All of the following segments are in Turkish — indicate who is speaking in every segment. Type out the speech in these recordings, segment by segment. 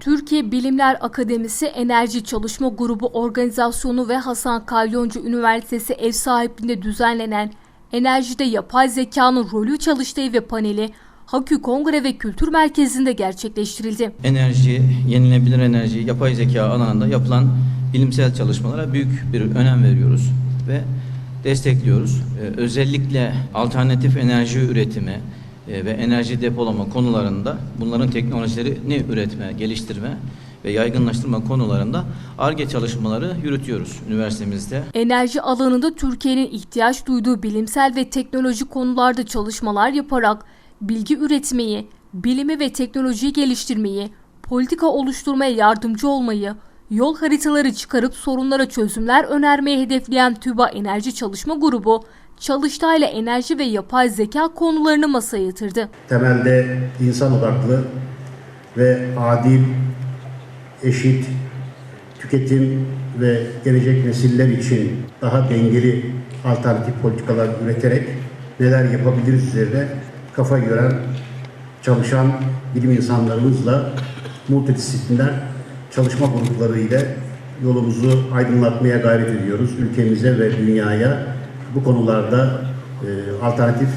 Speaker 1: Türkiye Bilimler Akademisi Enerji Çalışma Grubu Organizasyonu ve Hasan Kalyoncu Üniversitesi ev sahipliğinde düzenlenen Enerjide Yapay Zekanın Rolü Çalıştayı ve paneli Hakü Kongre ve Kültür Merkezi'nde gerçekleştirildi.
Speaker 2: enerji, yenilenebilir enerji, yapay zeka alanında yapılan bilimsel çalışmalara büyük bir önem veriyoruz ve destekliyoruz. Ee, özellikle alternatif enerji üretimi ve enerji depolama konularında bunların teknolojilerini üretme, geliştirme ve yaygınlaştırma konularında ARGE çalışmaları yürütüyoruz üniversitemizde.
Speaker 1: Enerji alanında Türkiye'nin ihtiyaç duyduğu bilimsel ve teknolojik konularda çalışmalar yaparak bilgi üretmeyi, bilimi ve teknolojiyi geliştirmeyi, politika oluşturmaya yardımcı olmayı, yol haritaları çıkarıp sorunlara çözümler önermeyi hedefleyen TÜBA Enerji Çalışma Grubu, Çalıştay'la enerji ve yapay zeka konularını masaya yatırdı.
Speaker 3: temelde insan odaklı ve adil, eşit, tüketim ve gelecek nesiller için daha dengeli alternatif politikalar üreterek neler yapabiliriz üzerine kafa gören, çalışan bilim insanlarımızla multidisipliner çalışma grupları ile yolumuzu aydınlatmaya gayret ediyoruz. Ülkemize ve dünyaya bu konularda e, alternatif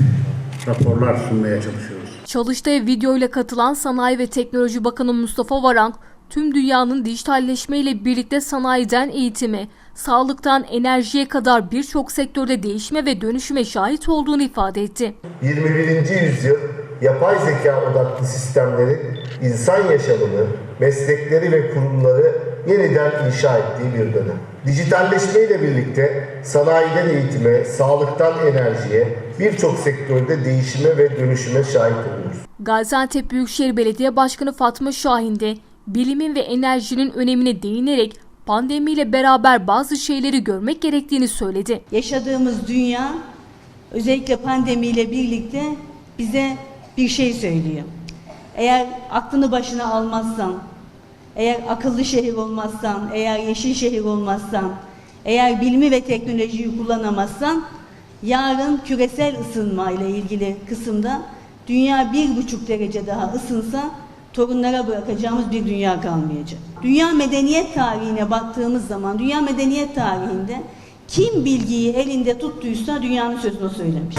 Speaker 3: raporlar sunmaya çalışıyoruz.
Speaker 1: Çalıştay'a video ile katılan Sanayi ve Teknoloji Bakanı Mustafa Varank, tüm dünyanın dijitalleşme ile birlikte sanayiden eğitimi, sağlıktan enerjiye kadar birçok sektörde değişme ve dönüşüme şahit olduğunu ifade etti.
Speaker 4: 21. yüzyıl yapay zeka odaklı sistemlerin insan yaşamını, meslekleri ve kurumları yeniden inşa ettiği bir dönem. Dijitalleşme ile birlikte sanayiden eğitime, sağlıktan enerjiye birçok sektörde değişime ve dönüşüme şahit oluyoruz.
Speaker 1: Gaziantep Büyükşehir Belediye Başkanı Fatma Şahin de bilimin ve enerjinin önemine değinerek pandemiyle beraber bazı şeyleri görmek gerektiğini söyledi.
Speaker 5: yaşadığımız dünya özellikle pandemiyle birlikte bize bir şey söylüyor. Eğer aklını başına almazsan, eğer akıllı şehir olmazsan, eğer yeşil şehir olmazsan, eğer bilimi ve teknolojiyi kullanamazsan, yarın küresel ısınma ile ilgili kısımda dünya bir buçuk derece daha ısınsa torunlara bırakacağımız bir dünya kalmayacak. Dünya medeniyet tarihine baktığımız zaman, dünya medeniyet tarihinde kim bilgiyi elinde tuttuysa dünyanın sözünü söylemiş.